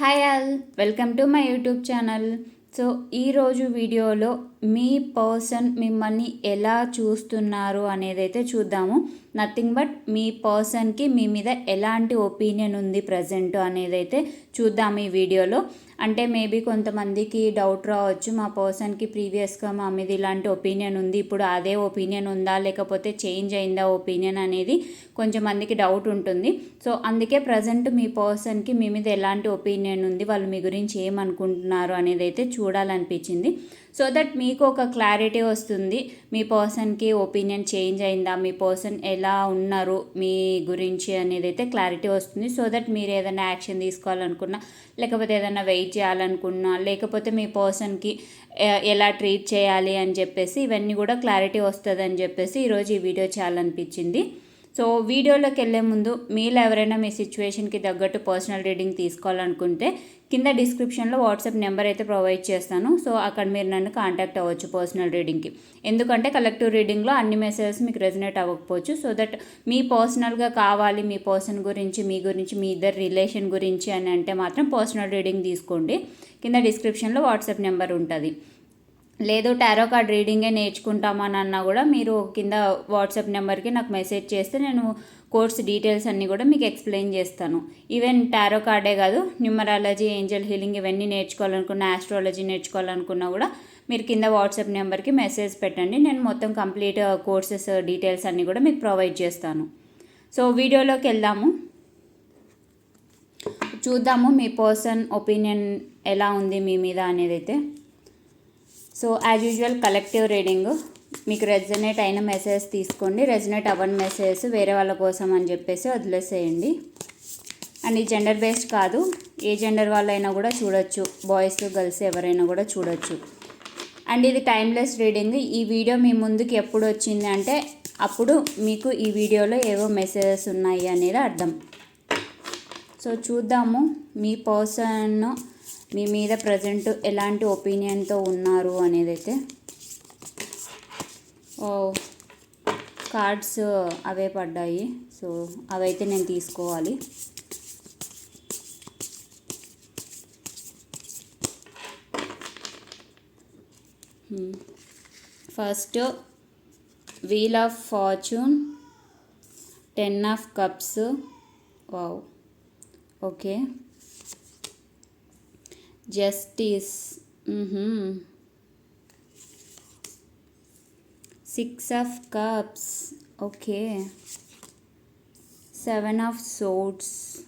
Hi all welcome to my YouTube channel. So ఈరోజు వీడియోలో మీ person మిమ్మల్ని ఎలా చూస్తున్నారు అనేది అయితే చూద్దాము. నథింగ్ బట్ మీ పర్సన్కి మీ మీద ఎలాంటి ఒపీనియన్ ఉంది ప్రజెంట్ అనేది అయితే చూద్దాం ఈ వీడియోలో. అంటే మేబీ కొంతమందికి డౌట్ రావచ్చు. మా పర్సన్కి ప్రీవియస్గా మా మీద ఇలాంటి ఒపీనియన్ ఉంది. ఇప్పుడు అదే ఒపీనియన్ ఉందా? లేకపోతే చేంజ్ అయిందా ఒపీనియన్ అనేది కొంచెం మందికి డౌట్ ఉంటుంది. సో అందుకే ప్రజెంట్ మీ పర్సన్కి మీ మీద ఎలాంటి ఒపీనియన్ ఉంది? వాళ్ళు మీ గురించి ఏమనుకుంటున్నారు? అనేది అయితే చూడాలనిపించింది. సో దట్ మీకు ఒక క్లారిటీ వస్తుంది. మీ పర్సన్కి ఒపీనియన్ చేంజ్ అయిందా? మీ పర్సన్ ఎలా ఉన్నారు? మీ గురించి అనేది అయితే క్లారిటీ వస్తుంది. సో దట్ మీరు ఏదైనా యాక్షన్ తీసుకోవాలనుకున్నా లేకపోతే ఏదైనా వెయిట్ చేయాలనుకున్నా లేకపోతే మీ పర్సన్కి ఎలా ట్రీట్ చేయాలి అని చెప్పేసి ఇవన్నీ కూడా క్లారిటీ వస్తుంది అని చెప్పేసి ఈరోజు ఈ వీడియో చేయాలనిపించింది. సో వీడియోలోకి వెళ్ళే ముందు మీలో ఎవరైనా మీ సిచ్యువేషన్కి తగ్గట్టు పర్సనల్ రీడింగ్ తీసుకోవాలనుకుంటే కింద డిస్క్రిప్షన్లో వాట్సాప్ నెంబర్ అయితే ప్రొవైడ్ చేస్తాను. సో అక్కడ మీరు నన్ను కాంటాక్ట్ అవ్వచ్చు పర్సనల్ రీడింగ్కి. ఎందుకంటే కలెక్టివ్ రీడింగ్లో అన్ని మెసేజెస్ మీకు రెజినేట్ అవ్వకపోవచ్చు. సో దట్ మీ పర్సనల్గా కావాలి మీ పర్సన్ గురించి మీ గురించి మీ ఇద్దరు రిలేషన్ గురించి అని అంటే మాత్రం పర్సనల్ రీడింగ్ తీసుకోండి. కింద డిస్క్రిప్షన్లో వాట్సాప్ నెంబర్ ఉంటుంది. లేదు టారో కార్డ్ రీడింగే నేర్చుకుంటామని అన్నా కూడా మీరు కింద వాట్సాప్ నెంబర్కి నాకు మెసేజ్ చేస్తే నేను కోర్స్ డీటెయిల్స్ అన్నీ కూడా మీకు ఎక్స్ప్లెయిన్ చేస్తాను. ఈవెన్ టారో కార్డే కాదు న్యూమరాలజీ ఏంజల్ హీలింగ్ ఇవన్నీ నేర్చుకోవాలనుకున్న ఆస్ట్రాలజీ నేర్చుకోవాలనుకున్నా కూడా మీరు కింద వాట్సాప్ నెంబర్కి మెసేజ్ పెట్టండి. నేను మొత్తం కంప్లీట్ కోర్సెస్ డీటెయిల్స్ అన్నీ కూడా మీకు ప్రొవైడ్ చేస్తాను. సో వీడియోలోకి వెళ్దాము. చూద్దాము మీ పర్సన్ ఒపీనియన్ ఎలా ఉంది మీ మీద అనేది అయితే. So as usual collective reading మీకు రెజనేట్ అయిన మెసేజ్ తీసుకోండి. రెజనేట్ అవ్వని మెసేజ్ వేరే వాళ్ళ కోసం అని చెప్పేసి వదిలేసేయండి. అండ్ ఈ జెండర్ బేస్డ్ కాదు. ఏ జెండర్ వాళ్ళైనా కూడా చూడొచ్చు. బాయ్స్ గర్ల్స్ ఎవరైనా కూడా చూడొచ్చు. అండ్ ఇది టైమ్లెస్ రీడింగ్ ఈ వీడియో మీ ముందుకు ఎప్పుడు వచ్చింది అంటే అప్పుడు మీకు ఈ వీడియోలో ఏవో మెసేజెస్ ఉన్నాయి అనేది అర్థం. సో చూద్దాము మీ పర్సన్ మీ మీద ప్రజెంట్ ఎలాంటి ఒపీనియన్తో ఉన్నారు అనేది అయితే. కార్డ్స్ అవే పడ్డాయి. సో అవైతే నేను తీసుకోవాలి. First wheel of fortune ten of cups wow okay justice six of cups. Okay. Seven of swords.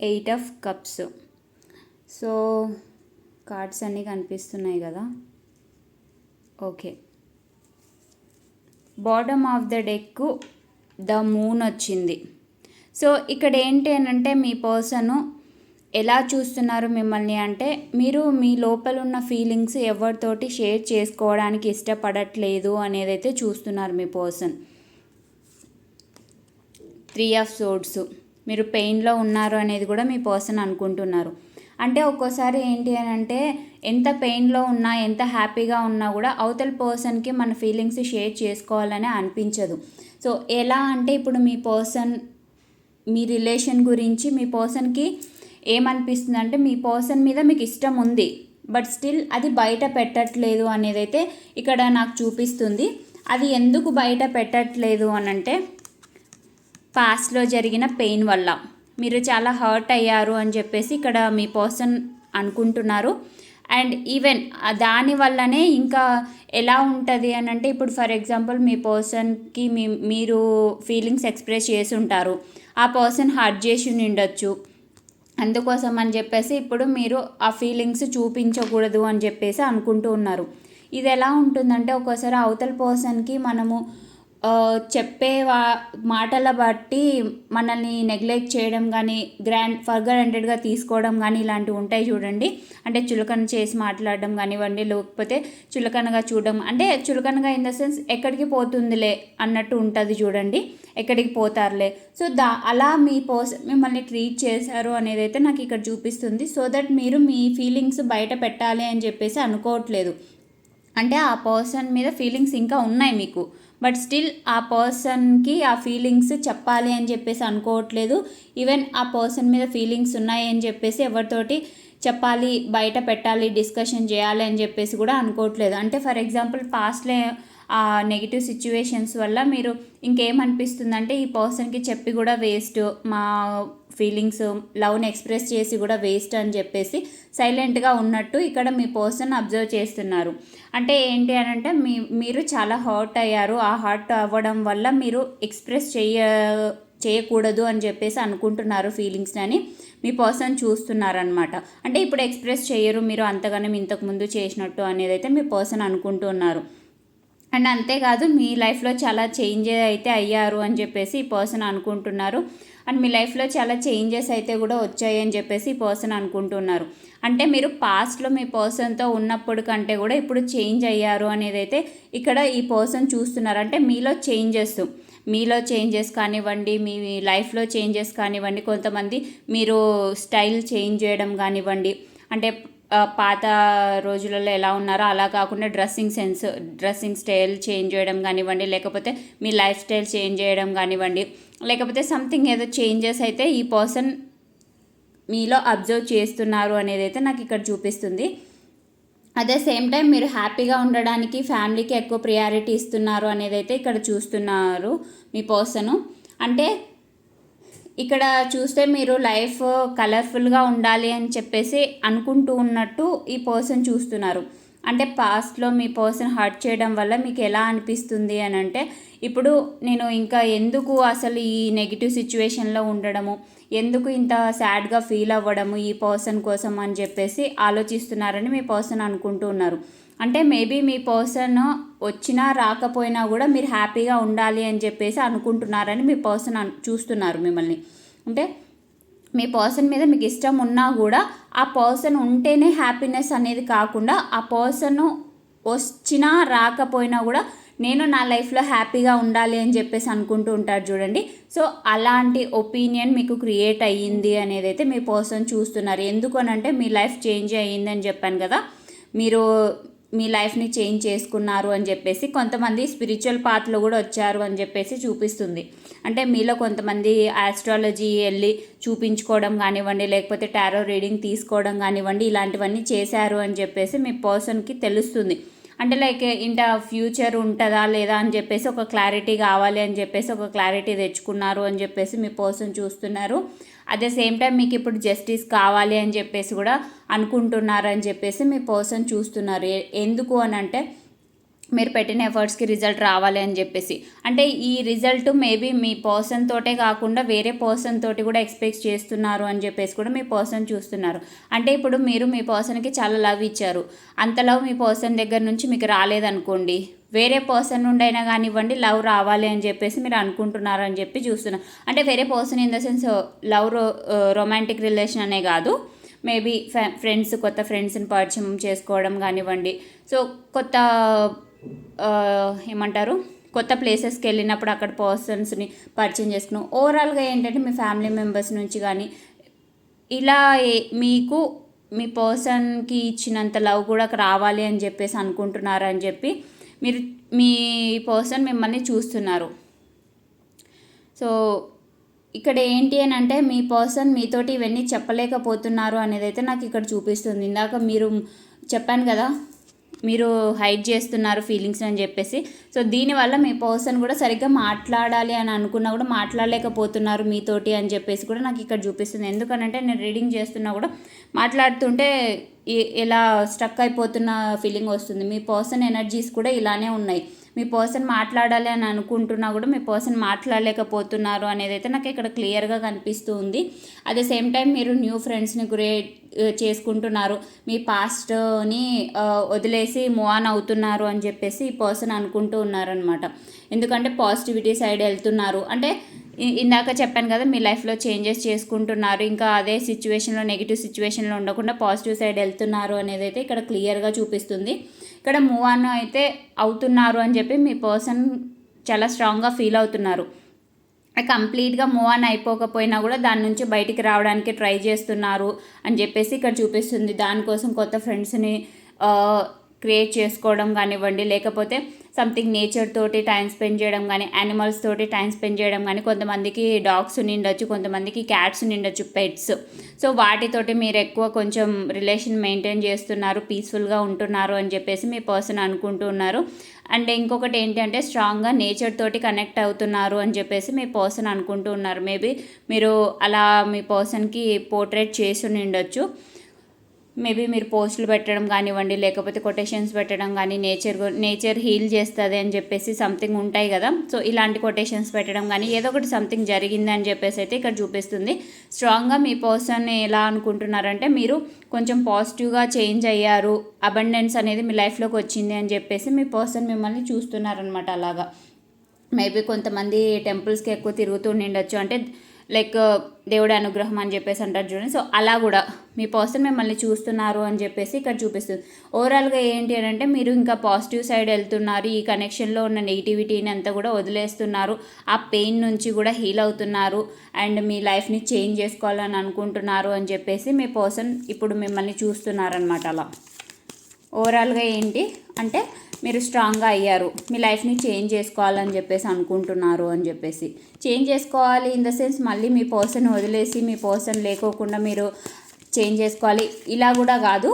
Eight of cups. So cards అన్నీ కనిపిస్తున్నాయి కదా? Okay. Bottom of the deck the moon వచ్చింది. So ఇక్కడ ఏంటి అని అంటే మీ పర్సను ఎలా చూస్తున్నారు మిమ్మల్ని అంటే మీరు మీ లోపల ఉన్న ఫీలింగ్స్ ఎవరితోటి షేర్ చేసుకోవడానికి ఇష్టపడట్లేదు అనేది అయితే చూస్తున్నారు మీ పర్సన్. Three of swords. మీరు పెయిన్లో ఉన్నారు అనేది కూడా మీ పర్సన్ అనుకుంటున్నారు. అంటే ఒక్కోసారి ఏంటి అని అంటే ఎంత పెయిన్లో ఉన్నా ఎంత హ్యాపీగా ఉన్నా కూడా అవతల పర్సన్కి మన ఫీలింగ్స్ షేర్ చేసుకోవాలని అనిపించదు. సో ఎలా అంటే ఇప్పుడు మీ పర్సన్ మీ రిలేషన్ గురించి మీ పర్సన్కి ఏమనిపిస్తుంది అంటే మీ పర్సన్ మీద మీకు ఇష్టం ఉంది బట్ స్టిల్ అది బయట పెట్టట్లేదు అనేది అయితే ఇక్కడ నాకు చూపిస్తుంది. అది ఎందుకు బయట పెట్టట్లేదు అని అంటే పాస్ట్లో జరిగిన పెయిన్ వల్ల. మీరు చాలా హర్ట్ అయ్యారు అని చెప్పేసి ఇక్కడ మీ పర్సన్ అనుకుంటున్నారు. అండ్ ఈవెన్ దాని వల్లనే ఇంకా ఎలా ఉంటుంది అని అంటే ఇప్పుడు ఫర్ ఎగ్జాంపుల్ మీ పర్సన్కి మీ మీరు ఫీలింగ్స్ ఎక్స్ప్రెస్ చేసి ఉంటారు. ఆ పర్సన్ హర్ట్ చేసి ఉండొచ్చు. అందుకోసం అని చెప్పేసి ఇప్పుడు మీరు ఆ ఫీలింగ్స్ చూపించకూడదు అని చెప్పేసి అనుకుంటూ ఉన్నారు. ఇది ఎలా ఉంటుందంటే ఒక్కోసారి అవతల పర్సన్కి మనము చెప్పే వా మాటల బట్టి మనల్ని నెగ్లెక్ట్ చేయడం కానీ గ్రాండ్ ఫర్ గ్రాంటెడ్గా తీసుకోవడం కానీ ఇలాంటివి ఉంటాయి చూడండి. అంటే చులకన చేసి మాట్లాడడం కానివ్వండి లేకపోతే చులకనగా చూడడం. అంటే చులకనగా ఇన్ ద సెన్స్ ఎక్కడికి పోతుందిలే అన్నట్టు ఉంటుంది చూడండి. ఎక్కడికి పోతారులే. సో దా అలా మీ పర్స్ మిమ్మల్ని ట్రీట్ చేశారు అనేది అయితే నాకు ఇక్కడ చూపిస్తుంది. సో దట్ మీరు మీ ఫీలింగ్స్ బయట పెట్టాలి అని చెప్పేసి అనుకోవట్లేదు. అంటే ఆ పర్సన్ మీద ఫీలింగ్స్ ఇంకా ఉన్నాయి మీకు. బట్ స్టిల్ ఆ పర్సన్కి ఆ ఫీలింగ్స్ చెప్పాలి అని చెప్పేసి అనుకోవట్లేదు. ఈవెన్ ఆ పర్సన్ మీద ఫీలింగ్స్ ఉన్నాయి అని చెప్పేసి ఎవరితోటి చెప్పాలి బయట పెట్టాలి డిస్కషన్ చేయాలి అని చెప్పేసి కూడా అనుకోవట్లేదు. అంటే ఫర్ ఎగ్జాంపుల్ పాస్ట్లో నెగిటివ్ సిచ్యువేషన్స్ వల్ల మీరు ఇంకేమనిపిస్తుందంటే ఈ పర్సన్కి చెప్పి కూడా వేస్ట్ మా ఫీలింగ్స్ లవ్ని ఎక్స్ప్రెస్ చేసి కూడా వేస్ట్ అని చెప్పేసి సైలెంట్గా ఉన్నట్టు ఇక్కడ మీ పర్సన్ అబ్జర్వ్ చేస్తున్నారు. అంటే ఏంటి అని అంటే మీ మీరు చాలా హర్ట్ అయ్యారు. ఆ హర్ట్ అవ్వడం వల్ల మీరు ఎక్స్ప్రెస్ చేయ చేయకూడదు అని చెప్పేసి అనుకుంటున్నారు ఫీలింగ్స్ని అని మీ పర్సన్ చూస్తున్నారనమాట అంటే ఇప్పుడు ఎక్స్ప్రెస్ చేయరు మీరు అంతగానే ఇంతకుముందు చేసినట్టు అనేది అయితే మీ పర్సన్ అనుకుంటున్నారు. అండ్ అంతేకాదు మీ లైఫ్లో చాలా చేంజ్ అయితే అయ్యారు అని చెప్పేసి ఈ పర్సన్ అనుకుంటున్నారు. అండ్ మీ లైఫ్లో చాలా చేంజెస్ అయితే కూడా వచ్చాయి అని చెప్పేసి ఈ పర్సన్ అనుకుంటున్నారు. అంటే మీరు పాస్ట్లో మీ పర్సన్తో ఉన్నప్పుడు కంటే కూడా ఇప్పుడు చేంజ్ అయ్యారు అనేది అయితే ఇక్కడ ఈ పర్సన్ చూస్తున్నారు. అంటే మీలో చేంజెస్ మీలో చేంజెస్ కానివ్వండి మీ లైఫ్లో చేంజెస్ కానివ్వండి కొంతమంది మీరు స్టైల్ చేంజ్ చేయడం కానివ్వండి అంటే పాత రోజులలో ఎలా ఉన్నారో అలా కాకుండా dressing sense dressing style change చేయడం కానివ్వండి లేకపోతే మీ లైఫ్ స్టైల్ చేంజ్ చేయడం కానివ్వండి లేకపోతే సంథింగ్ ఏదో చేంజెస్ అయితే ఈ పర్సన్ మీలో అబ్జర్వ్ చేస్తున్నారు అనేది అయితే నాకు ఇక్కడ చూపిస్తుంది. అదే సేమ్ టైం మీరు హ్యాపీగా ఉండడానికి ఫ్యామిలీకి ఎక్కువ ప్రియారిటీ ఇస్తున్నారు అనేది అయితే ఇక్కడ చూస్తున్నారు మీ పర్సను అంటే ఇక్కడ చూస్తే మీరు లైఫ్ కలర్ఫుల్గా ఉండాలి అని చెప్పేసి అనుకుంటూ ఉన్నట్టు ఈ పర్సన్ చూస్తున్నారు. అంటే పాస్ట్లో మీ పర్సన్ హర్ట్ చేయడం వల్ల మీకు ఎలా అనిపిస్తుంది అని అంటే ఇప్పుడు నేను ఇంకా ఎందుకు అసలు ఈ నెగిటివ్ సిచ్యువేషన్లో ఉండడము? ఎందుకు ఇంత సాడ్గా ఫీల్ అవ్వడము ఈ పర్సన్ కోసం అని చెప్పేసి ఆలోచిస్తున్నారని మీ పర్సన్ అనుకుంటూ ఉన్నారు. అంటే మేబీ మీ పర్సన్ వచ్చినా రాకపోయినా కూడా మీరు హ్యాపీగా ఉండాలి అని చెప్పేసి అనుకుంటున్నారని మీ పర్సన్ చూస్తున్నారు మిమ్మల్ని. అంటే మీ పర్సన్ మీద మీకు ఇష్టం ఉన్నా కూడా ఆ పర్సన్ ఉంటేనే హ్యాపీనెస్ అనేది కాకుండా ఆ పర్సన్ వచ్చినా రాకపోయినా కూడా నేను నా లైఫ్లో హ్యాపీగా ఉండాలి అని చెప్పేసి అనుకుంటూ ఉంటారు చూడండి. సో అలాంటి ఒపీనియన్ మీకు క్రియేట్ అయ్యింది అనేది అయితే మీ పర్సన్ చూస్తున్నారు. ఎందుకు అంటే మీ లైఫ్ చేంజ్ అయ్యింది అని చెప్పాను కదా. మీరు మీ లైఫ్ని చేంజ్ చేసుకున్నారు అని చెప్పేసి కొంతమంది స్పిరిచువల్ పాత్లో కూడా వచ్చారు అని చెప్పేసి చూపిస్తుంది. అంటే మీలో కొంతమంది ఆస్ట్రాలజీ వెళ్ళి చూపించుకోవడం కానివ్వండి లేకపోతే టారో రీడింగ్ తీసుకోవడం కానివ్వండి ఇలాంటివన్నీ చేశారు అని చెప్పేసి మీ పర్సన్కి తెలుస్తుంది. అంటే లైక్ ఇంట ఫ్యూచర్ ఉంటుందా లేదా అని చెప్పేసి ఒక క్లారిటీ కావాలి అని చెప్పేసి ఒక క్లారిటీ తెచ్చుకున్నారు అని చెప్పేసి మీ పర్సన్ చూస్తున్నారు. అట్ ద సేమ్ టైం మీకు ఇప్పుడు జస్టిస్ కావాలి అని చెప్పేసి కూడా అనుకుంటున్నారని చెప్పేసి మీ పర్సన్ చూస్తున్నారు. ఎందుకు అని అంటే మీరు పెట్టిన ఎఫర్ట్స్కి రిజల్ట్ రావాలి అని చెప్పేసి. అంటే ఈ రిజల్ట్ మేబీ మీ పర్సన్ తోటే కాకుండా వేరే పర్సన్ తోటి కూడా ఎక్స్పెక్ట్ చేస్తున్నారు అని చెప్పేసి కూడా మీ పర్సన్ చూస్తున్నారు. అంటే ఇప్పుడు మీరు మీ పర్సన్కి చాలా లవ్ ఇచ్చారు. అంత లవ్ మీ పర్సన్ దగ్గర నుంచి మీకు రాలేదనుకోండి. వేరే పర్సన్ నుండి అయినా కానివ్వండి లవ్ రావాలి అని చెప్పేసి మీరు అనుకుంటున్నారు అని చెప్పి చూస్తున్నారు. అంటే వేరే person in the sense love రో రొమాంటిక్ రిలేషన్ అనే కాదు. మేబీ ఫ్రెండ్స్ కొత్త ఫ్రెండ్స్ని పరిచయం చేసుకోవడం కానివ్వండి. సో కొత్త ఏమంటారు? కొత్త ప్లేసెస్కి వెళ్ళినప్పుడు అక్కడ పర్సన్స్ని పరిచయం చేసుకున్నాం. ఓవరాల్గా ఏంటంటే మీ ఫ్యామిలీ మెంబర్స్ నుంచి కానీ ఇలా మీకు మీ పర్సన్కి ఇచ్చినంత లవ్ కూడా రావాలి అని చెప్పేసి అనుకుంటున్నారు అని చెప్పి మీరు మీ పర్సన్ మిమ్మల్ని చూస్తున్నారు. సో ఇక్కడ ఏంటి అని అంటే మీ పర్సన్ మీతోటి ఇవన్నీ చెప్పలేకపోతున్నారు అనేది అయితే నాకు ఇక్కడ చూపిస్తుంది. ఇందాక మీరు చెప్పాను కదా మీరు హైడ్ చేస్తున్నారు ఫీలింగ్స్ అని చెప్పేసి. సో దీనివల్ల మీ పర్సన్ కూడా సరిగ్గా మాట్లాడాలి అని అనుకున్నా కూడా మాట్లాడలేకపోతున్నారు మీతోటి అని చెప్పేసి కూడా నాకు ఇక్కడ చూపిస్తుంది. ఎందుకనంటే నేను రీడింగ్ చేస్తున్నా కూడా మాట్లాడుతుంటే ఎలా స్ట్రక్ అయిపోతున్న ఫీలింగ్ వస్తుంది. మీ పర్సన్ ఎనర్జీస్ కూడా ఇలానే ఉన్నాయి. మీ పర్సన్ మాట్లాడాలి అని అనుకుంటున్నా కూడా మీ పర్సన్ మాట్లాడలేకపోతున్నారు అనేది అయితే నాకు ఇక్కడ క్లియర్గా కనిపిస్తూ ఉంది అట్ ద సేమ్ టైం మీరు న్యూ ఫ్రెండ్స్ని క్రియేట్ చేసుకుంటున్నారు. మీ పాస్ట్ని వదిలేసి మూవ్ ఆన్ అవుతున్నారు అని చెప్పేసి ఈ పర్సన్ అనుకుంటూ ఉన్నారనమాట ఎందుకంటే పాజిటివిటీ సైడ్ వెళ్తున్నారు. అంటే ఇందాక చెప్పాను కదా మీ లైఫ్లో చేంజెస్ చేసుకుంటున్నారు. ఇంకా అదే సిచ్యువేషన్లో నెగిటివ్ సిచ్యువేషన్లో ఉండకుండా పాజిటివ్ సైడ్ వెళ్తున్నారు అనేది అయితే ఇక్కడ క్లియర్గా చూపిస్తుంది. ఇక్కడ మూవ్ ఆన్ అయితే అవుతున్నారు అని చెప్పి మీ పర్సన్ చాలా స్ట్రాంగ్గా ఫీల్ అవుతున్నారు. కంప్లీట్గా మూవ్ ఆన్ అయిపోకపోయినా కూడా దాని నుంచి బయటికి రావడానికి ట్రై చేస్తున్నారు అని చెప్పేసి ఇక్కడ చూపిస్తుంది. దానికోసం కొత్త ఫ్రెండ్స్ని క్రియేట్ చేసుకోవడం కానివ్వండి లేకపోతే సంథింగ్ నేచర్ తోటి టైం స్పెండ్ చేయడం కానీ యానిమల్స్ తోటి టైం స్పెండ్ చేయడం కానీ కొంతమందికి డాగ్స్ నిండొచ్చు కొంతమందికి క్యాట్స్ నిండొచ్చు పెట్స్ సో వాటితోటి మీరు ఎక్కువ కొంచెం రిలేషన్ మెయింటైన్ చేస్తున్నారు పీస్ఫుల్గా ఉంటున్నారు అని చెప్పేసి మీ పర్సన్ అనుకుంటూ ఉన్నారు. అండ్ ఇంకొకటి ఏంటంటే స్ట్రాంగ్గా నేచర్ తోటి కనెక్ట్ అవుతున్నారు అని చెప్పేసి మీ పర్సన్ అనుకుంటూ ఉన్నారు. మేబీ మీరు అలా మీ పర్సన్కి పోర్ట్రేట్ చేసి ఉండొచ్చు మేబీ మీరు పోస్టులు పెట్టడం కానివ్వండి లేకపోతే కొటేషన్స్ పెట్టడం కానీ నేచర్ నేచర్ హీల్ చేస్తుంది అని చెప్పేసి సంథింగ్ ఉంటాయి కదా. సో ఇలాంటి కొటేషన్స్ పెట్టడం కానీ ఏదో ఒకటి సంథింగ్ జరిగింది అని చెప్పేసి అయితే ఇక్కడ చూపిస్తుంది. స్ట్రాంగ్గా మీ పర్సన్ ఎలా అనుకుంటున్నారంటే మీరు కొంచెం పాజిటివ్గా చేంజ్ అయ్యారు అబండెన్స్ అనేది మీ లైఫ్లోకి వచ్చింది అని చెప్పేసి మీ పర్సన్ మిమ్మల్ని చూస్తున్నారనమాట అలాగా. మేబీ కొంతమంది టెంపుల్స్కి ఎక్కువ తిరుగుతూ ఉండొచ్చు అంటే లైక్ దేవుడి అనుగ్రహం అని చెప్పేసి అంటారు చూడండి. సో అలా కూడా మీ పర్సన్ మిమ్మల్ని చూస్తున్నారు అని చెప్పేసి ఇక్కడ చూపిస్తుంది. ఓవరాల్గా ఏంటి అని అంటే మీరు ఇంకా పాజిటివ్ సైడ్ వెళ్తున్నారు. ఈ కనెక్షన్లో ఉన్న నెగిటివిటీని అంతా కూడా వదిలేస్తున్నారు. ఆ పెయిన్ నుంచి కూడా హీల్ అవుతున్నారు. అండ్ మీ లైఫ్ని చేంజ్ చేసుకోవాలని అనుకుంటున్నారు అని చెప్పేసి మీ పర్సన్ ఇప్పుడు మిమ్మల్ని చూస్తున్నారనమాట అలా. ఓవరాల్గా ఏంటి అంటే మీరు స్ట్రాంగ్గా అయ్యారు. మీ లైఫ్ని చేంజ్ చేసుకోవాలని చెప్పేసి అనుకుంటున్నారు అని చెప్పేసి. చేంజ్ చేసుకోవాలి ఇన్ ద సెన్స్ మళ్ళీ మీ పర్సన్ వదిలేసి మీ పర్సన్ లేకోకుండా మీరు చేంజ్ చేసుకోవాలి. ఇలా కూడా కాదు.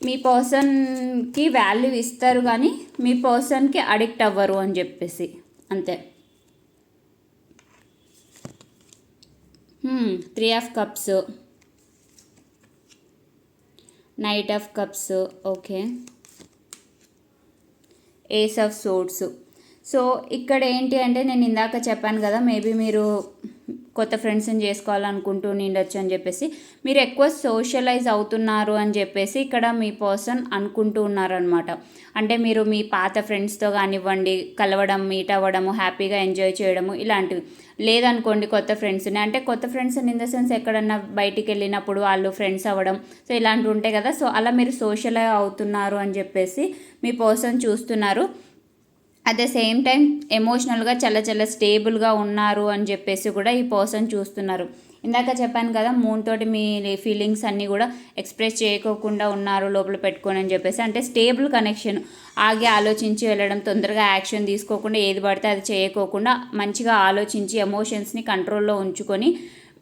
మీ పర్సన్కి వాల్యూ ఇస్తారు కానీ మీ పర్సన్కి అడిక్ట్ అవ్వరు అని చెప్పేసి. అంతే. Three of cups knight of cups okay ace of swords so ఇక్కడ ఏంటి అంటే నేను ఇందాక చెప్పాను కదా మేబీ మీరు కొత్త ఫ్రెండ్స్ని చేసుకోవాలనుకుంటూ ఉండొచ్చు అని చెప్పేసి. మీరు ఎక్కువ సోషలైజ్ అవుతున్నారు అని చెప్పేసి ఇక్కడ మీ పర్సన్ అనుకుంటూ ఉన్నారనమాట అంటే మీరు మీ పాత ఫ్రెండ్స్తో కానివ్వండి కలవడం మీట్ అవ్వడము హ్యాపీగా ఎంజాయ్ చేయడము ఇలాంటివి. లేదనుకోండి కొత్త ఫ్రెండ్స్ని అంటే కొత్త ఫ్రెండ్స్ ఇన్ ద సెన్స్ ఎక్కడన్నా బయటికి వెళ్ళినప్పుడు వాళ్ళు ఫ్రెండ్స్ అవ్వడం. సో ఇలాంటివి ఉంటాయి కదా. సో అలా మీరు సోషల్ అవుతున్నారు అని చెప్పేసి మీ పర్సన్ చూస్తున్నారు. అట్ ద సేమ్ టైం ఎమోషనల్గా చాలా చాలా స్టేబుల్గా ఉన్నారు అని చెప్పేసి కూడా ఈ పర్సన్ చూస్తున్నారు. ఇందాక చెప్పాను కదా మూన్ తోటి మీ ఫీలింగ్స్ అన్నీ కూడా ఎక్స్ప్రెస్ చేయకోకుండా ఉన్నారు లోపల పెట్టుకొని అని చెప్పేసి. అంటే స్టేబుల్ కనెక్షన్ ఆగి ఆలోచించి వెళ్ళడం తొందరగా యాక్షన్ తీసుకోకుండా ఏది పడితే అది చేయకోకుండా మంచిగా ఆలోచించి ఎమోషన్స్ని కంట్రోల్లో ఉంచుకొని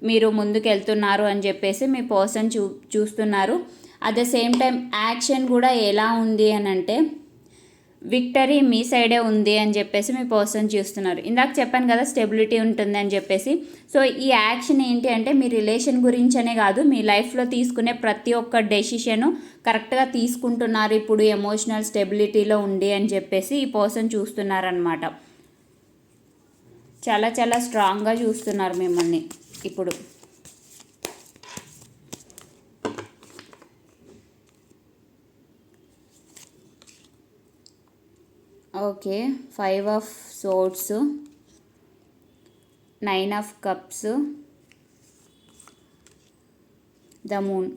మీరు ముందుకు వెళ్తున్నారు అని చెప్పేసి మీ పర్సన్ చూ చూస్తున్నారు. At the same time action కూడా ఎలా ఉంది అని అంటే విక్టరీ మీ సైడే ఉంది అని చెప్పేసి మీ పర్సన్ చూస్తున్నారు. ఇందాక చెప్పాను కదా స్టెబిలిటీ ఉంటుంది అని చెప్పేసి. సో ఈ యాక్షన్ ఏంటి అంటే మీ రిలేషన్ గురించనే కాదు మీ లైఫ్లో తీసుకునే ప్రతి ఒక్క డెసిషను కరెక్ట్గా తీసుకుంటున్నారు. ఇప్పుడు ఎమోషనల్ స్టెబిలిటీలో ఉండి అని చెప్పేసి ఈ పర్సన్ చూస్తున్నారనమాట చాలా చాలా స్ట్రాంగ్గా చూస్తున్నారు మిమ్మల్ని ఇప్పుడు. Okay. Five of swords nine of cups. The moon.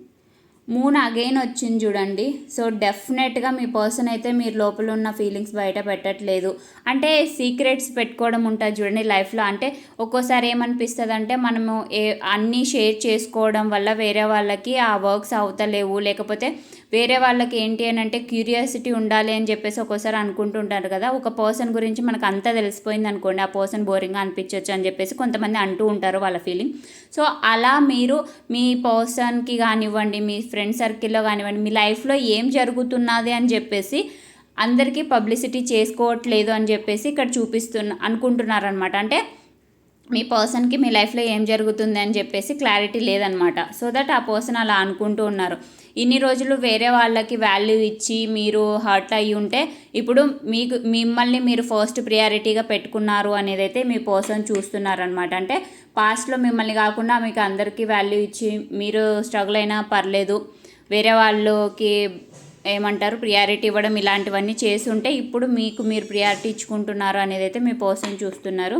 Moon again వచ్చింది చూడండి. సో డెఫినెట్గా మీ పర్సన్ అయితే మీరు లోపల ఉన్న ఫీలింగ్స్ బయట పెట్టట్లేదు. అంటే సీక్రెట్స్ పెట్టుకోవడం ఉంటుంది చూడండి లైఫ్లో. అంటే ఒక్కోసారి ఏమనిపిస్తుంది అంటే మనము ఏ అన్నీ షేర్ చేసుకోవడం వల్ల వేరే వాళ్ళకి ఆ వర్క్స్ అవుతలేవు. లేకపోతే వేరే వాళ్ళకి ఏంటి అని అంటే క్యూరియాసిటీ ఉండాలి అని చెప్పేసి ఒక్కోసారి అనుకుంటుంటారు కదా. ఒక పర్సన్ గురించి మనకు అంతా తెలిసిపోయింది అనుకోండి ఆ పర్సన్ బోరింగ్గా అనిపించవచ్చు అని చెప్పేసి కొంతమంది అంటూ ఉంటారు వాళ్ళ ఫీలింగ్. సో అలా మీరు మీ పర్సన్కి కానివ్వండి మీ ఫ్రెండ్ సర్కిల్లో కానివ్వండి మీ లైఫ్లో ఏం జరుగుతున్నది అని చెప్పేసి అందరికీ పబ్లిసిటీ చేసుకోవట్లేదు అని చెప్పేసి ఇక్కడ చూపిస్తున్న అనుకుంటున్నారనమాట అంటే మీ పర్సన్కి మీ లైఫ్లో ఏం జరుగుతుంది అని చెప్పేసి క్లారిటీ లేదనమాట సో దట్ ఆ పర్సన్ అలా అనుకుంటూ ఉన్నారు. ఇన్ని రోజులు వేరే వాళ్ళకి వాల్యూ ఇచ్చి మీరు హర్ట్ అయ్యి ఉంటే ఇప్పుడు మీకు మిమ్మల్ని మీరు ఫస్ట్ ప్రియారిటీగా పెట్టుకున్నారు అనేది అయితే మీ పర్సన్ చూస్తున్నారనమాట అంటే పాస్ట్లో మిమ్మల్ని కాకుండా మీకు అందరికీ వాల్యూ ఇచ్చి మీరు స్ట్రగుల్ అయినా పర్లేదు వేరే వాళ్ళకి ఏమంటారు? ప్రియారిటీ ఇవ్వడం ఇలాంటివన్నీ చేస్తుంటే ఇప్పుడు మీకు మీరు ప్రియారిటీ ఇచ్చుకుంటున్నారు అనేది అయితే మీ పర్సన్ చూస్తున్నారు.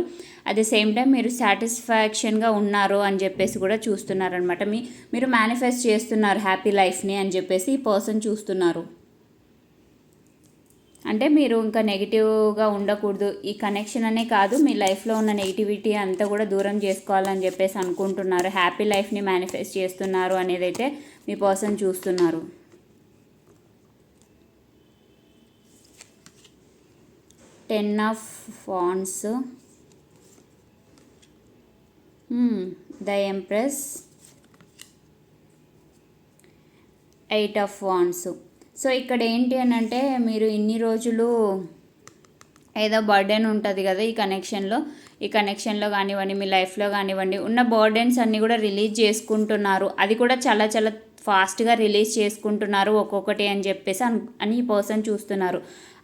అట్ ది సేమ్ టైం మీరు సాటిస్ఫాక్షన్గా ఉన్నారు అని చెప్పేసి కూడా చూస్తున్నారనమాట మీ మీరు మేనిఫెస్ట్ చేస్తున్నారు హ్యాపీ లైఫ్ని అని చెప్పేసి ఈ పర్సన్ చూస్తున్నారు. అంటే మీరు ఇంకా నెగిటివ్గా ఉండకూడదు. ఈ కనెక్షన్ అనే కాదు మీ లైఫ్లో ఉన్న నెగిటివిటీ అంతా కూడా దూరం చేసుకోవాలని చెప్పేసి అనుకుంటున్నారు. హ్యాపీ లైఫ్ని మేనిఫెస్ట్ చేస్తున్నారు అనేది అయితే మీ పర్సన్ చూస్తున్నారు. Ten of fans the empress. Eight of wands. So ఇక్కడ ఏంటి అని అంటే మీరు ఇన్ని రోజులు ఏదో బర్డెన్ ఉంటుంది కదా ఈ కనెక్షన్లో. ఈ కనెక్షన్లో కానివ్వండి మీ లైఫ్లో కానివ్వండి ఉన్న బర్డెన్స్ అన్నీ కూడా రిలీజ్ చేసుకుంటున్నారు. అది కూడా చాలా చాలా ఫాస్ట్గా రిలీజ్ చేసుకుంటున్నారు ఒక్కొక్కటి అని చెప్పేసి అన్ అని ఈ పర్సన్ చూస్తున్నారు.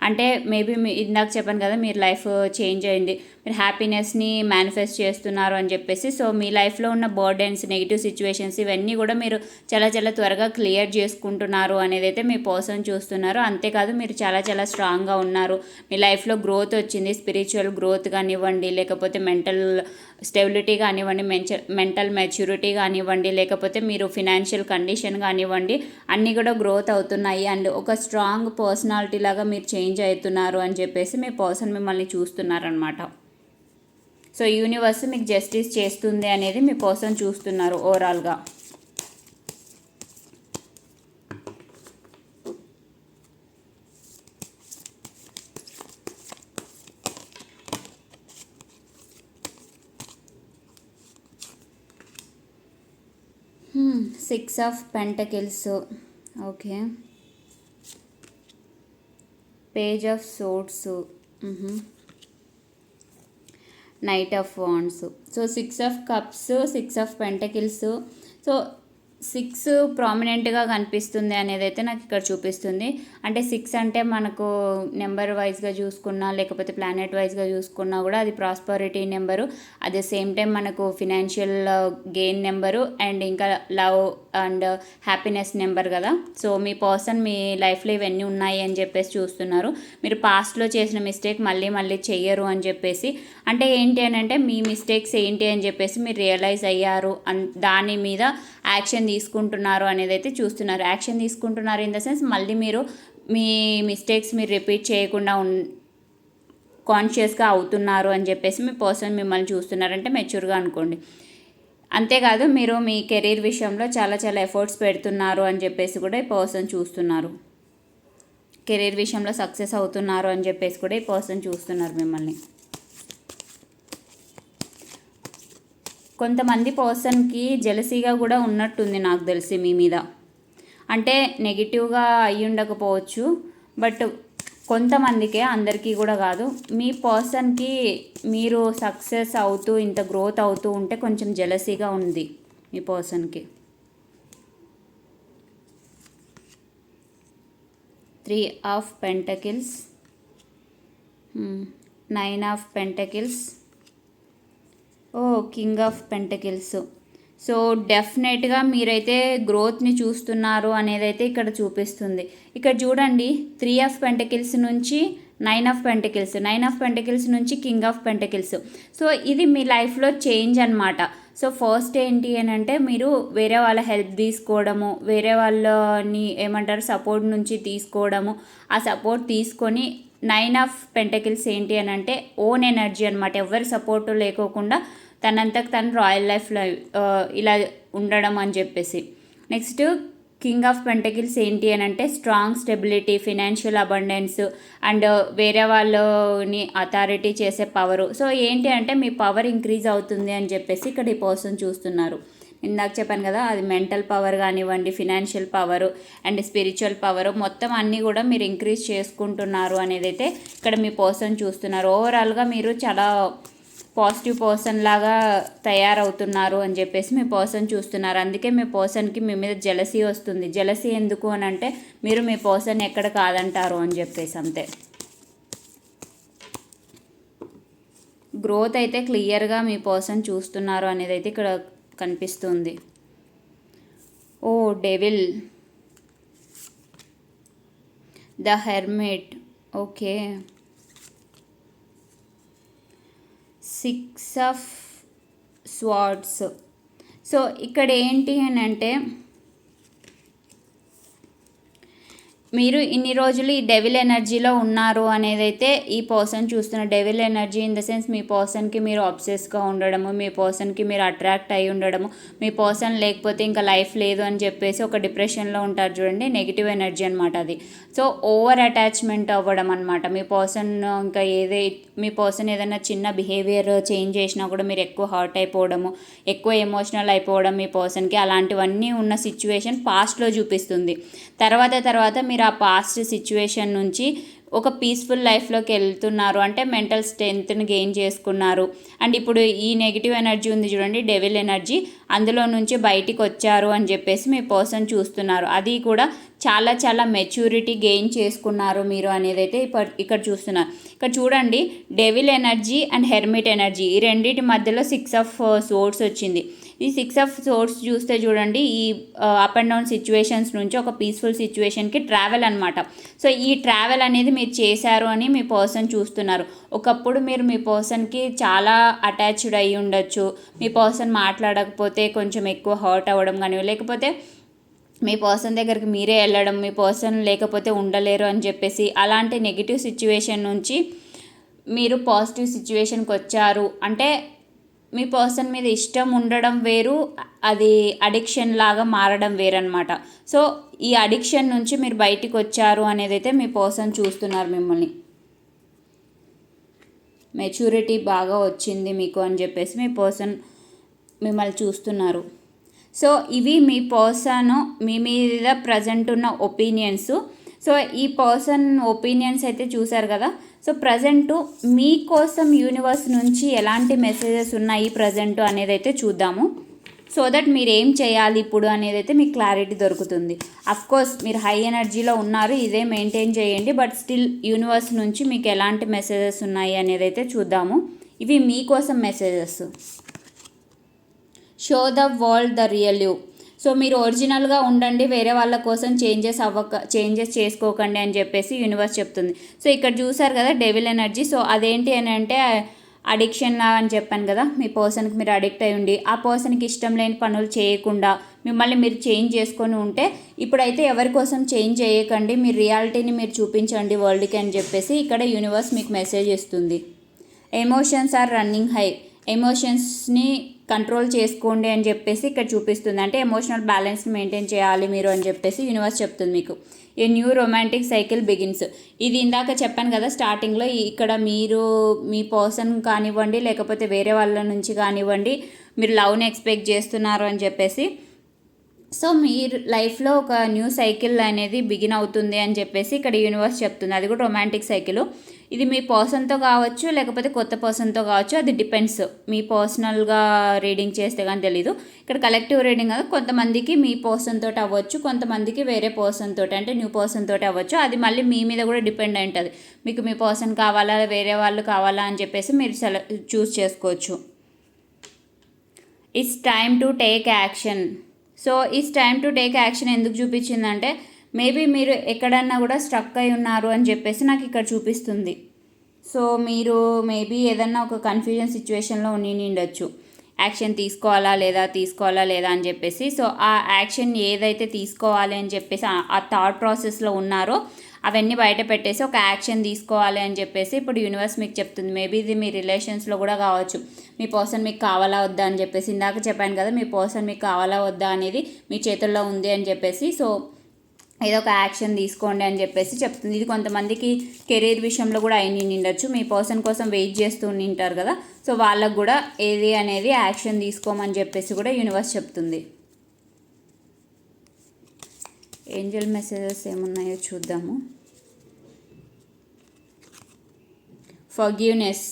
అంటే మేబీ మీ ఇందాక చెప్పాను కదా మీరు లైఫ్ చేంజ్ అయింది మీరు హ్యాపీనెస్ని మేనిఫెస్ట్ చేస్తున్నారు అని చెప్పేసి సో మీ లైఫ్లో ఉన్న బర్డెన్స్ నెగిటివ్ సిచ్యువేషన్స్ ఇవన్నీ కూడా మీరు చాలా చాలా త్వరగా క్లియర్ చేసుకుంటున్నారు అనేది అయితే మీ పర్సన్ చూస్తున్నారు. అంతేకాదు మీరు చాలా చాలా స్ట్రాంగ్గా ఉన్నారు. మీ లైఫ్లో గ్రోత్ వచ్చింది స్పిరిచువల్ గ్రోత్ కానివ్వండి లేకపోతే మెంటల్ స్టెబిలిటీ కానివ్వండి మెంచ మెంటల్ మెచ్యూరిటీ కానివ్వండి లేకపోతే మీరు ఫినాన్షియల్ కండిషన్ కానివ్వండి అన్నీ కూడా గ్రోత్ అవుతున్నాయి. అండ్ ఒక స్ట్రాంగ్ పర్సనాలిటీ లాగా మీరు చేంజ్ అవుతున్నారు అని చెప్పేసి మీ పర్సన్ మిమ్మల్ని చూస్తున్నారనమాట సో యూనివర్స్ మీకు జస్టిస్ చేస్తుంది అనేది మీ పర్సన్ చూస్తున్నారు ఓవరాల్గా six of pentacles okay page of swords knight of wands so six of cups six of pentacles so six ప్రామినెంట్గా కనిపిస్తుంది అనేది అయితే నాకు ఇక్కడ చూపిస్తుంది. అంటే సిక్స్ అంటే మనకు నెంబర్ వైజ్గా చూసుకున్నా లేకపోతే ప్లానెట్ వైజ్గా చూసుకున్నా కూడా అది prosperity number. At the same time మనకు ఫినాన్షియల్ గెయిన్ నెంబరు అండ్ ఇంకా లవ్ అండ్ హ్యాపీనెస్ నెంబర్ కదా. సో మీ పర్సన్ మీ లైఫ్లో ఇవన్నీ ఉన్నాయి అని చెప్పేసి చూస్తున్నారు. మీరు పాస్ట్లో చేసిన మిస్టేక్ మళ్ళీ మళ్ళీ చెయ్యరు అని చెప్పేసి. అంటే ఏంటి అని అంటే మీ మిస్టేక్స్ ఏంటి అని చెప్పేసి మీరు రియలైజ్ అయ్యారు అన్ దాని మీద యాక్షన్ తీసుకుంటున్నారు అనేది అయితే చూస్తున్నారు. యాక్షన్ తీసుకుంటున్నారు ఇన్ ద సెన్స్ మళ్ళీ మీరు మీ మిస్టేక్స్ మీరు రిపీట్ చేయకుండా ఉన్ కాన్షియస్గా అవుతున్నారు అని చెప్పేసి మీ పర్సన్ మిమ్మల్ని చూస్తున్నారంటే మెచ్యూర్గా అనుకోండి. అంతేకాదు మీరు మీ కెరీర్ విషయంలో చాలా చాలా ఎఫర్ట్స్ పెడుతున్నారు అని చెప్పేసి కూడా ఈ పర్సన్ చూస్తున్నారు. కెరీర్ విషయంలో సక్సెస్ అవుతున్నారు అని చెప్పేసి కూడా ఈ పర్సన్ చూస్తున్నారు మిమ్మల్ని. కొంతమంది పర్సన్కి జెలసీగా కూడా ఉన్నట్టుంది నాకు తెలిసి మీ మీద. అంటే నెగిటివ్గా అయ్యి ఉండకపోవచ్చు బట్ కొంతమందికే అందరికీ కూడా కాదు. మీ పర్సన్కి మీరు సక్సెస్ అవుతూ ఇంత గ్రోత్ అవుతూ ఉంటే కొంచెం జెలసీగా ఉంది మీ పర్సన్కి. Three of pentacles. Nine of pentacles. Oh king of pentacles. So డెఫినెట్గా మీరైతే గ్రోత్ని చూస్తున్నారు అనేది అయితే ఇక్కడ చూపిస్తుంది. ఇక్కడ చూడండి త్రీ ఆఫ్ పెంటకిల్స్ నుంచి nine of pentacles nine of pentacles నుంచి కింగ్ ఆఫ్ పెంటకిల్స్. సో ఇది మీ లైఫ్లో చేంజ్ అనమాట సో ఫస్ట్ ఏంటి అని అంటే మీరు వేరే వాళ్ళ హెల్ప్ తీసుకోవడము వేరే వాళ్ళని ఏమంటారు సపోర్ట్ నుంచి తీసుకోవడము ఆ సపోర్ట్ తీసుకొని నైన్ ఆఫ్ పెంటకిల్స్ ఏంటి అని అంటే ఓన్ ఎనర్జీ అనమాట ఎవరి సపోర్టు లేకోకుండా తనంతకు తను రాయల్ లైఫ్లో ఇలా ఉండడం అని చెప్పేసి. నెక్స్ట్ కింగ్ ఆఫ్ పెంటకిల్స్ ఏంటి అని అంటే strong stability financial abundance and వేరే వాళ్ళని అథారిటీ చేసే పవరు. సో ఏంటి అంటే మీ పవర్ ఇంక్రీజ్ అవుతుంది అని చెప్పేసి ఇక్కడ ఈ పర్సన్ చూస్తున్నారు. ఇందాక చెప్పాను కదా అది మెంటల్ పవర్ కానివ్వండి financial power and spiritual power మొత్తం అన్నీ కూడా మీరు ఇంక్రీజ్ చేసుకుంటున్నారు అనేది అయితే ఇక్కడ మీ పర్సన్ చూస్తున్నారు. ఓవరాల్గా మీరు చాలా పాజిటివ్ పర్సన్ లాగా తయారవుతున్నారు అని చెప్పేసి మీ పర్సన్ చూస్తున్నారు. అందుకే మీ పర్సన్కి మీ మీద జలసీ వస్తుంది. జలసీ ఎందుకు అని అంటే మీరు మీ పర్సన్ ఎక్కడ కాదంటారు అని చెప్పేసి అంతే. గ్రోత్ అయితే క్లియర్గా మీ పర్సన్ చూస్తున్నారు అనేది అయితే ఇక్కడ కనిపిస్తుంది. ఓ devil. The hermit. Okay. Six of swords. So ఇక్కడ ఏంటి అని అంటే మీరు ఇన్ని రోజులు ఈ డెవిల్ ఎనర్జీలో ఉన్నారు అనేది అయితే ఈ పర్సన్ చూస్తున్న devil energy in the sense మీ పర్సన్కి మీరు అబ్సెస్గా ఉండడము మీ పర్సన్కి మీరు అట్రాక్ట్ అయి ఉండడము మీ పర్సన్ లేకపోతే ఇంకా లైఫ్ లేదు అని చెప్పేసి ఒక డిప్రెషన్లో ఉంటారు చూడండి నెగిటివ్ ఎనర్జీ అనమాట అది. సో ఓవర్ అటాచ్మెంట్ అవ్వడం అనమాట మీ పర్సన్ ఇంకా ఏదే మీ పర్సన్ ఏదైనా చిన్న బిహేవియర్ చేంజ్ చేసినా కూడా మీరు ఎక్కువ హర్ట్ అయిపోవడము ఎక్కువ ఎమోషనల్ అయిపోవడం మీ పర్సన్కి అలాంటివన్నీ ఉన్న సిచ్యువేషన్ పాస్ట్లో చూపిస్తుంది. తర్వాత తర్వాత మీరు ఆ పాస్ట్ సిచ్యువేషన్ నుంచి ఒక పీస్ఫుల్ లైఫ్లోకి వెళ్తున్నారు. అంటే మెంటల్ స్ట్రెంగ్త్ని గెయిన్ చేసుకున్నారు. అండ్ ఇప్పుడు ఈ నెగిటివ్ ఎనర్జీ ఉంది చూడండి డెవిల్ ఎనర్జీ అందులో నుంచి బయటికి వచ్చారు అని చెప్పేసి మీ పర్సన్ చూస్తున్నారు. అది కూడా చాలా చాలా మెచ్యూరిటీ గెయిన్ చేసుకున్నారు మీరు అనేది అయితే ఇక్కడ చూస్తున్నారు. ఇక్కడ చూడండి devil energy and hermit energy ఈ రెండింటి మధ్యలో సిక్స్ ఆఫ్ సోర్స్ వచ్చింది. ఈ సిక్స్ ఆఫ్ సోర్స్ చూస్తే చూడండి ఈ అప్ అండ్ డౌన్ సిచ్యువేషన్స్ నుంచి ఒక పీస్ఫుల్ సిచ్యువేషన్కి ట్రావెల్ అనమాట సో ఈ ట్రావెల్ అనేది మీరు చేశారు అని మీ పర్సన్ చూస్తున్నారు. ఒకప్పుడు మీరు మీ పర్సన్కి చాలా అటాచ్డ్ అయి ఉండొచ్చు. మీ పర్సన్ మాట్లాడకపోతే కొంచెం ఎక్కువ హర్ట్ అవ్వడం కానీ లేకపోతే మీ పర్సన్ దగ్గరికి మీరే వెళ్ళడం మీ పర్సన్ లేకపోతే ఉండలేరు అని చెప్పేసి అలాంటి నెగిటివ్ సిచ్యువేషన్ నుంచి మీరు పాజిటివ్ సిచ్యువేషన్కి వచ్చారు. అంటే మీ పర్సన్ మీద ఇష్టం ఉండడం వేరు అది అడిక్షన్ లాగా మారడం వేరనమాట సో ఈ అడిక్షన్ నుంచి మీరు బయటికి వచ్చారు అనేది అయితే మీ పర్సన్ చూస్తున్నారు మిమ్మల్ని. మెచ్యూరిటీ బాగా వచ్చింది మీకు అని చెప్పేసి మీ పర్సన్ మిమ్మల్ని చూస్తున్నారు. సో ఇవి మీ పర్సన్ మీ మీద ప్రజెంట్ ఉన్న ఒపీనియన్స్ సో ఈ పర్సన్ ఒపీనియన్స్ అయితే చూసారు కదా సో ప్రజెంట్ మీకోసం యూనివర్స్ నుంచి ఎలాంటి మెసేజెస్ ఉన్నాయి ప్రజెంట్ అనేది అయితే చూద్దాము. సో దట్ మీరు ఏం చేయాలి ఇప్పుడు అనేది అయితే మీకు క్లారిటీ దొరుకుతుంది. కోర్స్ మీరు హై ఎనర్జీలో ఉన్నారు ఇదే మెయింటైన్ చేయండి బట్ స్టిల్ యూనివర్స్ నుంచి మీకు ఎలాంటి మెసేజెస్ ఉన్నాయి అనేది అయితే చూద్దాము. ఇవి మీకోసం messages show the world the real you so మీరు ఒరిజినల్గా ఉండండి వేరే వాళ్ళ కోసం చేంజెస్ అవ్వక చేంజెస్ చేసుకోకండి అని చెప్పేసి యూనివర్స్ చెప్తుంది. సో ఇక్కడ చూసారు కదా డెవిల్ ఎనర్జీ. సో అదేంటి అని అంటే అడిక్షన్ అని చెప్పాను కదా మీ పర్సన్కి మీరు అడిక్ట్ అయి ఉండి ఆ పర్సన్కి ఇష్టం లేని పనులు చేయకుండా మిమ్మల్ని మీరు చేంజ్ చేసుకొని ఉంటే ఇప్పుడైతే ఎవరి కోసం చేంజ్ చేయకండి మీ రియాలిటీని మీరు చూపించండి వరల్డ్కి అని చెప్పేసి ఇక్కడ యూనివర్స్ మీకు మెసేజ్ ఇస్తుంది. Emotions are running high. ఎమోషన్స్ని కంట్రోల్ చేసుకోండి అని చెప్పేసి ఇక్కడ చూపిస్తుంది. అంటే ఎమోషనల్ బ్యాలెన్స్ని మెయింటైన్ చేయాలి మీరు అని చెప్పేసి యూనివర్స్ చెప్తుంది మీకు. A new romantic cycle begins ఇది ఇందాక చెప్పాను కదా స్టార్టింగ్లో ఇక్కడ మీరు మీ పర్సన్ కానివ్వండి లేకపోతే వేరే వాళ్ళ నుంచి కానివ్వండి మీరు లవ్ని ఎక్స్పెక్ట్ చేస్తున్నారు అని చెప్పేసి. సో మీ లైఫ్లో ఒక న్యూ సైకిల్ అనేది బిగిన్ అవుతుంది అని చెప్పేసి ఇక్కడ యూనివర్స్ చెప్తుంది. అది కూడా రొమాంటిక్ సైకిల్ ఇది మీ పర్సన్తో కావచ్చు లేకపోతే కొత్త పర్సన్తో కావచ్చు అది డిపెండ్స్. మీ పర్సనల్గా రీడింగ్ చేస్తే కానీ తెలీదు. ఇక్కడ కలెక్టివ్ రీడింగ్ కదా కొంతమందికి మీ పర్సన్ తోటి అవ్వచ్చు కొంతమందికి వేరే పర్సన్ తోటి అంటే న్యూ పర్సన్ తోటి అవ్వచ్చు. అది మళ్ళీ మీ మీద కూడా డిపెండ్ అయి ఉంటుంది. మీకు మీ పర్సన్ కావాలా వేరే వాళ్ళు కావాలా అని చెప్పేసి మీరు సెల చూస్ చేసుకోవచ్చు. It's time to take action so it's time to take action ఎందుకు చూపించిందంటే మేబీ మీరు ఎక్కడన్నా కూడా స్ట్రక్ అయి ఉన్నారు అని చెప్పేసి నాకు ఇక్కడ చూపిస్తుంది. సో మీరు మేబీ ఏదన్నా ఒక కన్ఫ్యూజన్ సిచ్యువేషన్లో ఉండి ఉండొచ్చు యాక్షన్ తీసుకోవాలా లేదా తీసుకోవాలా లేదా అని చెప్పేసి. సో ఆ యాక్షన్ ఏదైతే తీసుకోవాలి అని చెప్పేసి ఆ థాట్ ప్రాసెస్లో ఉన్నారో అవన్నీ బయట పెట్టేసి ఒక యాక్షన్ తీసుకోవాలి అని చెప్పేసి ఇప్పుడు యూనివర్స్ మీకు చెప్తుంది. మేబీ ఇది మీ రిలేషన్స్లో కూడా కావచ్చు. మీ పర్సన్ మీకు కావాలా వద్దా అని చెప్పేసి. ఇందాక చెప్పాను కదా మీ పర్సన్ మీకు కావాలా వద్దా అనేది మీ చేతుల్లో ఉంది అని చెప్పేసి. సో ఏదో ఒక యాక్షన్ తీసుకోండి అని చెప్పేసి చెప్తుంది. ఇది కొంతమందికి కెరీర్ విషయంలో కూడా అయిన ఉండొచ్చు మీ పర్సన్ కోసం వెయిట్ చేస్తూ ఉంటారు కదా. సో వాళ్ళకు కూడా ఏది అనేది యాక్షన్ తీసుకోమని చెప్పేసి కూడా యూనివర్స్ చెప్తుంది. ఏంజల్ మెసేజెస్ ఏమున్నాయో చూద్దాము. ఫర్గ్యూనెస్.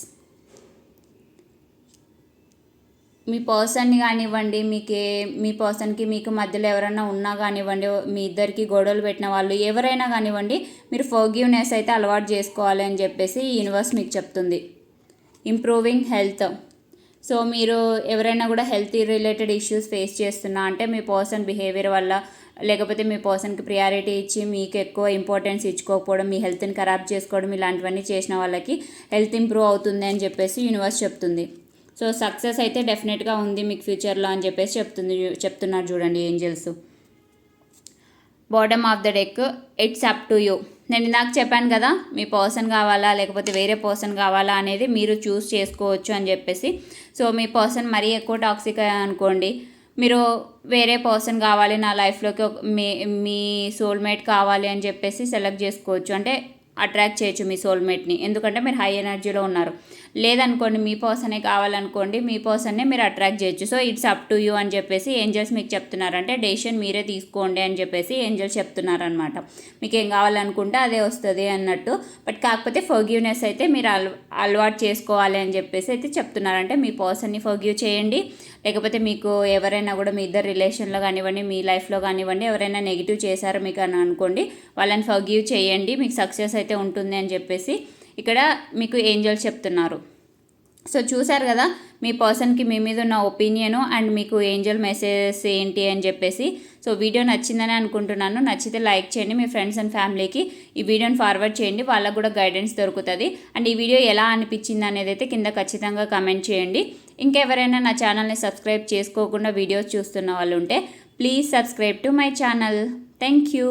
మీ పర్సన్ని కానివ్వండి మీకే మీ పర్సన్కి మీకు మధ్యలో ఎవరైనా ఉన్నా కానివ్వండి మీ ఇద్దరికి గొడవలు పెట్టిన వాళ్ళు ఎవరైనా కానివ్వండి మీరు ఫోగివ్నెస్ అయితే అలవాటు చేసుకోవాలి అని చెప్పేసి యూనివర్స్ మీకు చెప్తుంది. ఇంప్రూవింగ్ హెల్త్ సో మీరు ఎవరైనా కూడా హెల్త్ రిలేటెడ్ ఇష్యూస్ ఫేస్ చేస్తున్నా అంటే మీ పర్సన్ బిహేవియర్ వల్ల లేకపోతే మీ పర్సన్కి ప్రియారిటీ ఇచ్చి మీకు ఎక్కువ ఇంపార్టెన్స్ ఇచ్చుకోకపోవడం మీ హెల్త్ని ఖరాబ్ చేసుకోవడం ఇలాంటివన్నీ చేసిన వాళ్ళకి హెల్త్ ఇంప్రూవ్ అవుతుంది అని చెప్పేసి యూనివర్స్ చెప్తుంది. సో సక్సెస్ అయితే డెఫినెట్గా ఉంది మీకు ఫ్యూచర్లో అని చెప్పేసి చెప్తుంది చెప్తున్నారు చూడండి angels. Bottom of the deck it's up to you నేను ఇందాక చెప్పాను కదా మీ పర్సన్ కావాలా లేకపోతే వేరే పర్సన్ కావాలా అనేది మీరు చూస్ చేసుకోవచ్చు అని చెప్పేసి. సో మీ పర్సన్ మరీ ఎక్కువ టాక్సిక్ అనుకోండి. మీరు వేరే పర్సన్ కావాలి నా లైఫ్లోకి ఒక మీ మీ సోల్మేట్ కావాలి అని చెప్పేసి సెలెక్ట్ చేసుకోవచ్చు. అంటే అట్రాక్ట్ చేయొచ్చు మీ సోల్మేట్ని ఎందుకంటే మీరు హై ఎనర్జీలో ఉన్నారు. లేదనుకోండి మీ పర్సనే కావాలనుకోండి మీ పర్సన్నే మీరు అట్రాక్ట్ చేయొచ్చు. So it's up to you అని చెప్పేసి ఏంజల్స్ మీకు చెప్తున్నారంటే డెసిషన్ మీరే తీసుకోండి అని చెప్పేసి ఏంజల్స్ చెప్తున్నారనమాట. మీకు ఏం కావాలనుకుంటే అదే వస్తుంది అన్నట్టు. బట్ కాకపోతే ఫర్గ్యూనెస్ అయితే మీరు అల్ అలవాటు చేసుకోవాలి అని చెప్పేసి అయితే చెప్తున్నారంటే మీ పర్సన్ని ఫర్గ్యూ చేయండి. లేకపోతే మీకు ఎవరైనా కూడా మీ ఇద్దరు రిలేషన్లో కానివ్వండి మీ లైఫ్లో కానివ్వండి ఎవరైనా నెగిటివ్ చేశారో మీకు అని అనుకోండి వాళ్ళని ఫర్గ్యూ చేయండి మీకు సక్సెస్ అయితే ఉంటుంది అని చెప్పేసి ఇక్కడ మీకు ఏంజల్స్ చెప్తున్నారు. సో చూశారు కదా మీ పర్సన్కి మీ మీద ఉన్న ఒపీనియను అండ్ మీకు ఏంజల్ మెసేజెస్ ఏంటి అని చెప్పేసి. సో వీడియో నచ్చిందని అనుకుంటున్నాను. నచ్చితే లైక్ చేయండి మీ ఫ్రెండ్స్ అండ్ ఫ్యామిలీకి ఈ వీడియోని ఫార్వర్డ్ చేయండి. వాళ్ళకు కూడా గైడెన్స్ దొరుకుతుంది. అండ్ ఈ వీడియో ఎలా అనిపించింది అనేది అయితే కింద ఖచ్చితంగా కమెంట్ చేయండి. ఇంకెవరైనా నా ఛానల్ని సబ్స్క్రైబ్ చేసుకోకుండా వీడియోస్ చూస్తున్న వాళ్ళు ఉంటే please subscribe to my channel. Thank you